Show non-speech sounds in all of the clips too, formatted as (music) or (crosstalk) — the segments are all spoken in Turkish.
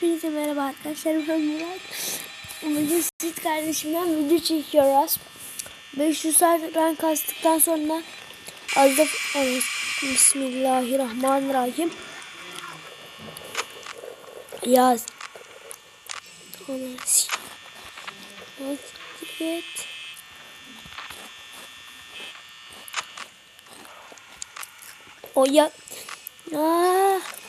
Hepinize merhaba arkadaşlar. Ben Murat. Bugün Sit kardeşimden video çekiyoruz. 500 saat rank kastıktan sonra Azda Bismillahirrahmanirrahim. Yaz. Evet. O ya. Aa.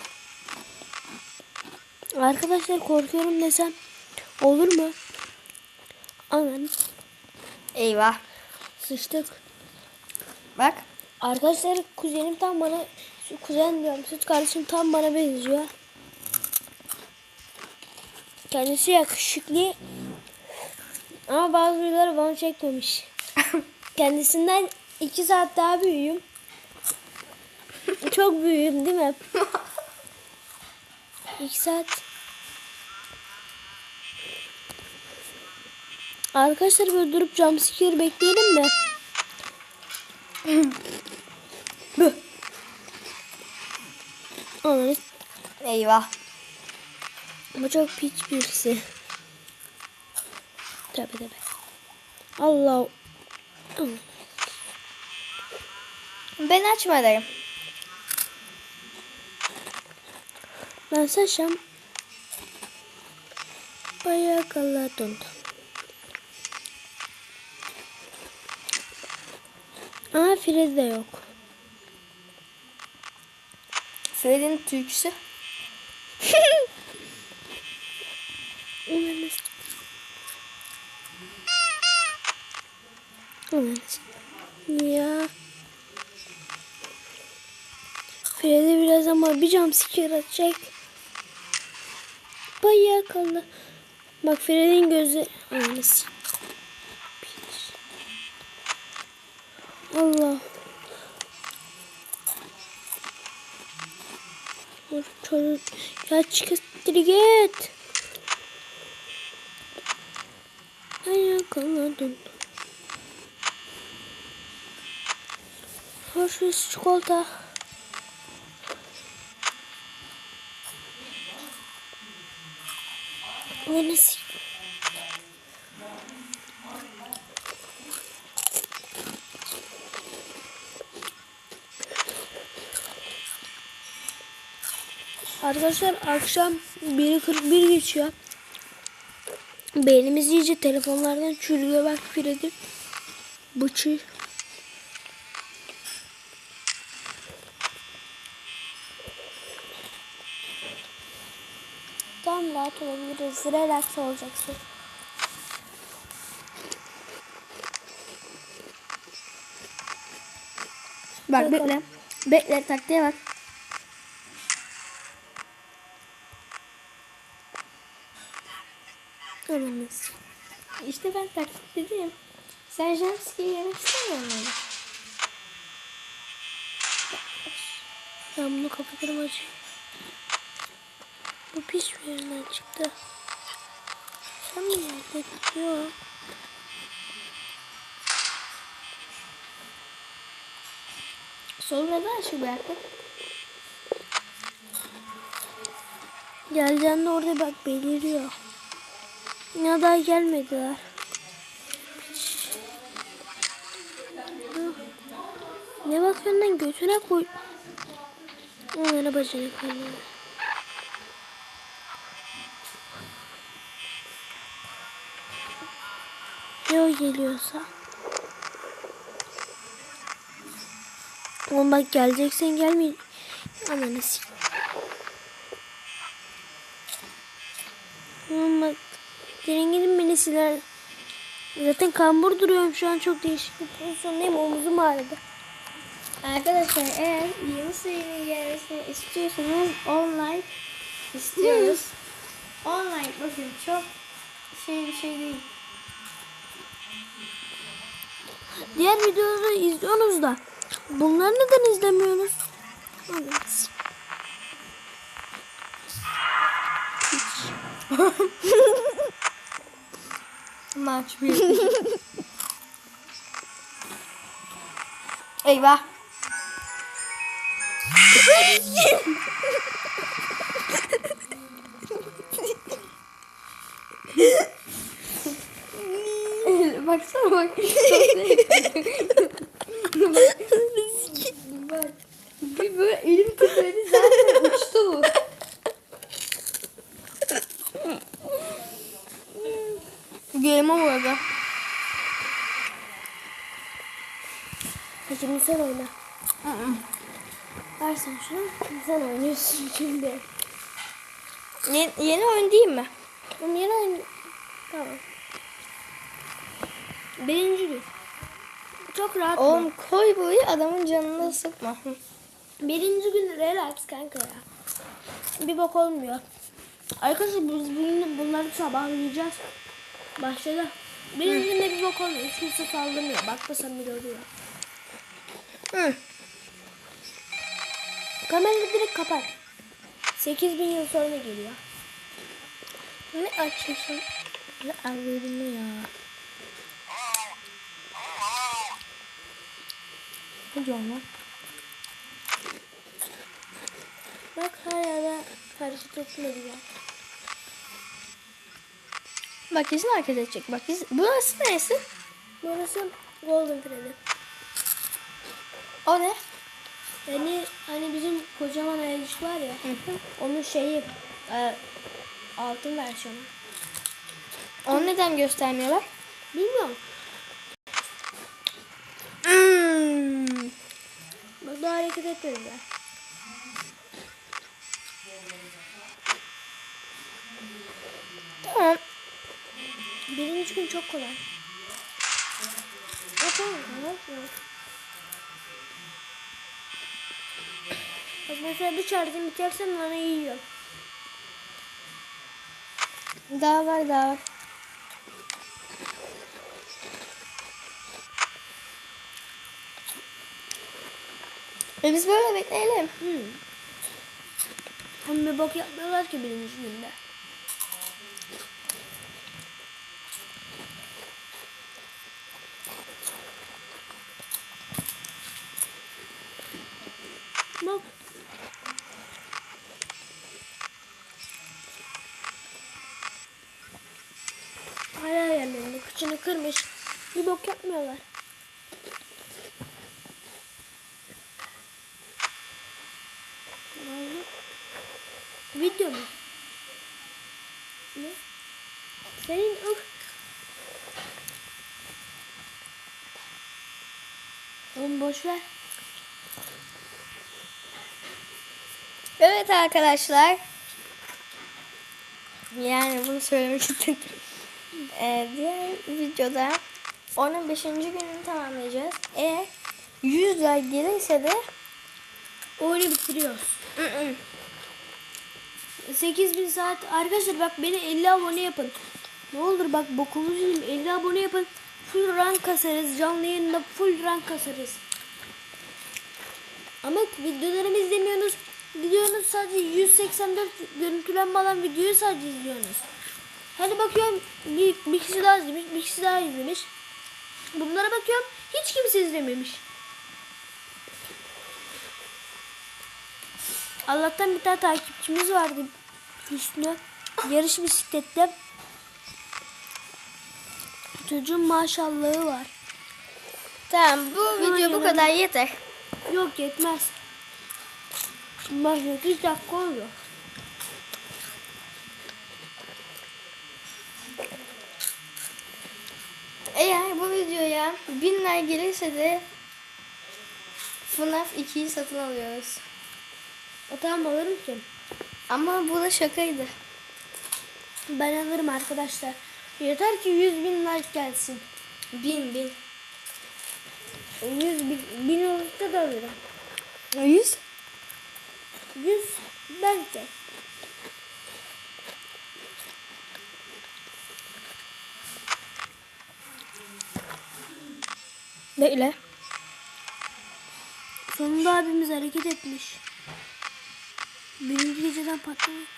Arkadaşlar korkuyorum desem olur mu? Aman Eyvah. sıçtık. Bak. Arkadaşlar kuzenim tam bana kuzen diyorum süt kardeşim tam bana benziyor. Kendisi yakışıklı ama bazı videoları bana çekmemiş. (laughs) Kendisinden iki saat daha büyüğüm. Çok büyüğüm değil mi? (laughs) İki saat. Arkadaşlar böyle durup jumpscare bekleyelim. Ananı Eyvah. Bu çok piç birisi. Tabi tabi. Allah. Ben açmadım. Ben saçam. Bayağı kalladın. Ama Fred de yok. Fred'in türküsü. Umarız. Umarız. Ya. Fred'e biraz ama bir jumpscare atacak. Bayağı kaldı. Bak Fred'in gözü... Anası. Allah. Dur çocuk. Ya çıkıştır git. Ayakladın. Hoşuz çikolata. Bu nasıl? Arkadaşlar akşam 1.41 geçiyor. Beynimiz iyice telefonlardan çürüyor bak Freddy. Bıçı. Tam rahat olabiliriz. Relax olacaksın. Bak bekle. Bekle taktiğe bak. Anamız. İşte ben taktik dedim. Sen jumpscare yemek istemiyor musun? Ben bunu kapatırım acı. Bu pis bir yerinden çıktı. Sen mi geldin? Yok. Sol neden açık bıraktın? Geleceğinde orada bak beliriyor. Ya daha gelmediler. Ne bakıyorsun lan götüne koy. Onlara bacını koyuyor. Ne o geliyorsa. Oğlum bak geleceksen gelmeyin. Ananı sik. Oğlum bak. Gelin gidin beni siler. Zaten kambur duruyorum şu an çok değişik bir pozisyondayım. Omuzum ağrıdı. Arkadaşlar eğer yeni serinin gelmesini istiyorsanız online istiyoruz. online bakın çok şey bir şey değil. Diğer videoları izliyorsunuz da. Bunları neden izlemiyorsunuz? Ananı (laughs) sik. Maç bir. Eyvah. Baksana bak. bak. Bir böyle elim titredi zaten uçtu. Game over. Şimdi sen oyna. Ver sen şunu. Sen oynuyorsun şimdi. Yeni, yeni oyun değil mi? Yeni oyun. Tamam. Birinci gün. Çok rahat. mı? Oğlum koy boyu adamın canını sıkma. Birinci gün relax kanka ya. Bir bok olmuyor. Arkadaşlar biz bugün bunları sabahlayacağız. Başladı. Birinci günde bir bok olmuyor. Hiç kimse saldırmıyor. Bak da Samir oluyor. Hı. Kamerayı direkt kapat. 8000 yıl sonra geliyor. Ne açıyorsun? Ne algoritmi ya? Ne diyorsun lan? Bak hala da etmedi ya. Bak kesin hareket edecek. Bak kesin. Burası neresi? Burası Golden Kredi. O ne? Yani hani bizim kocaman ayıcık var ya. Onun şeyi e, altın versiyonu. Onu neden göstermiyorlar? Bilmiyorum. Hmm. Bak daha hareket etmediler. Tamam. Birinci gün çok kolay. Bak mesela bir şarjım biterse bana yiyor. Daha var daha var. E biz böyle bekleyelim. Hmm. Hem bir bok yapmıyorlar ki birinci günde. Bak. Hala yerlerinde kıçını kırmış. Bir bok yapmıyorlar. Video mu? Ne? Senin ıh. Oğlum boş ver. Evet arkadaşlar. Yani bunu söylemek istedim. Ee, diğer videoda onun 5. gününü tamamlayacağız. Eğer 100 like gelirse de Oyunu bitiriyoruz. (clears throat) 8000 saat arkadaşlar bak beni 50 abone yapın. Ne olur bak bokumu yiyeyim 50 abone yapın. Full rank kasarız. Canlı yayında full rank kasarız. Ama videolarımı izlemiyorsunuz. Gidiyorsunuz sadece 184 görüntülenme alan videoyu sadece izliyorsunuz. Hadi bakıyorum bir, bir kişi daha izlemiş, bir kişi daha izlemiş. Bunlara bakıyorum hiç kimse izlememiş. Allah'tan bir tane takipçimiz vardı. Hüsnü. Yarış bisiklette. Çocuğun maşallahı var. tamam bu Hemen video bu kadar yeter. Yok yetmez. Bak 8 dakika oluyor. Eğer bu videoya 1000 like gelirse de FNAF 2'yi satın alıyoruz. O tamam alırım ki. Ama bu da şakaydı. Ben alırım arkadaşlar. Yeter ki 100 bin like gelsin. 1000 1000. 100 bin, bin olursa da alırım. 100? 100 belki. Bekle. Sonunda abimiz hareket etmiş. Birinci geceden patlamış.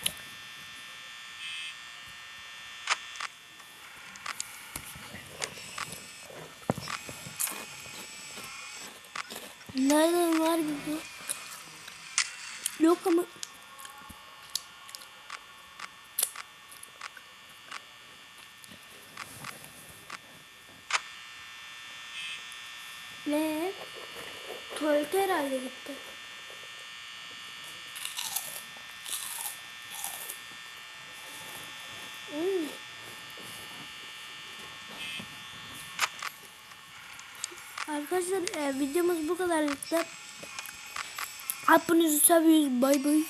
Nereden var gibi? Yok ama Ne? Tuvalete herhalde gitti. Hmm. Arkadaşlar e, videomuz bu kadarlıkta. Hepinizi seviyoruz. Bay bay.